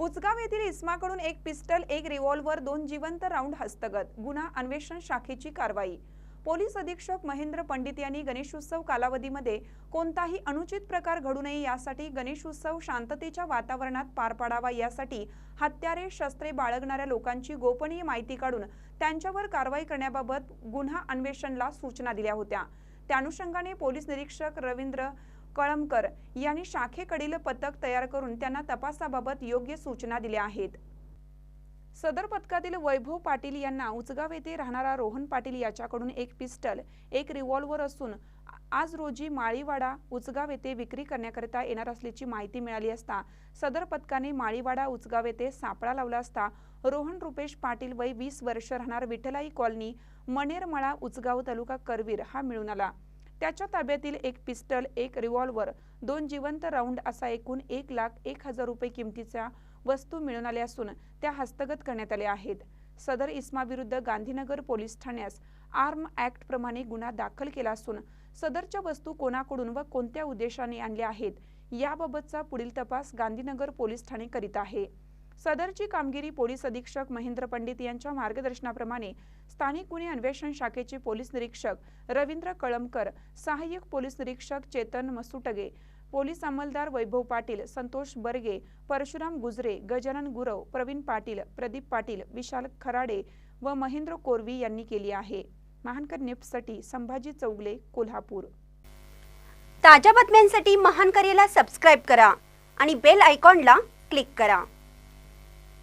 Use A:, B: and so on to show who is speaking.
A: उचगाव येथील इस्माकडून एक पिस्टल एक रिव्हॉल्व्हर दोन जिवंत राऊंड हस्तगत गुन्हा अन्वेषण शाखेची कारवाई. पोलीस अधीक्षक महेंद्र पंडित यांनी गणेशोत्सव कालावधीमध्ये कोणताही अनुचित प्रकार घडू नये यासाठी गणेशोत्सव शांततेच्या वातावरणात पार पाडावा यासाठी हत्यारे शस्त्रे बाळगणाऱ्या लोकांची गोपनीय माहिती काढून त्यांच्यावर कारवाई करण्याबाबत गुन्हा अन्वेषणला सूचना दिल्या होत्या. त्या अनुषंगाने पोलीस निरीक्षक रवींद्र कळमकर यांनी शाखेकडील पथक तयार करून त्यांना तपासाबाबत योग्य सूचना दिल्या आहेत. सदर पथकातील वैभव पाटील यांना उचगाव येथे राहणारा रोहन पाटील याच्याकडून एक पिस्टल एक रिव्हॉल्व्हर असून आज रोजी माळीवाडा उचगाव येथे विक्री करण्याकरिता येणार असल्याची माहिती मिळाली असता सदर पथकाने माळीवाडा उचगाव येथे सापळा लावला असता रोहन रुपेश पाटील वय वीस वर्ष राहणार विठ्ठलाई कॉलनी मणेरमळा उचगाव तालुका करवीर हा मिळून आला. त्याच्या ताब्यातील एक पिस्टल एक रिव्हॉल्व्हर दोन जिवंत राऊंड असा एकूण एक लाख एक हजार रुपये किमतीच्या वस्तू मिळून आल्या असून त्या हस्तगत करण्यात आल्या आहेत. सदर इस्माविरुद्ध गांधीनगर पोलीस ठाण्यास आर्म ऍक्ट प्रमाणे गुन्हा दाखल केला असून सदरच्या वस्तू कोणाकडून व कोणत्या उद्देशाने आणल्या आहेत याबाबतचा पुढील तपास गांधीनगर पोलीस ठाणे करीत आहे. सदरची कामगिरी पोलीस अधीक्षक महेंद्र पंडित यांच्या मार्गदर्शनाप्रमाणे स्थानिक गुन्हे अन्वेषण शाखेचे पोलीस निरीक्षक रवींद्र कळमकर सहाय्यक पोलीस निरीक्षक चेतन मसुटगे पोलीस अंमलदार वैभव पाटील संतोष बर्गे परशुराम गुजरे गजानन गुरव प्रवीण पाटील प्रदीप पाटील विशाल खराडे व महेंद्र कोरवी यांनी केली आहे. महानकर निफ्टसाठी संभाजी चौगले कोल्हापूर.
B: ताज्या बातम्यांसाठी महानकरेला सबस्क्राईब करा आणि बेल आयकॉनला क्लिक करा.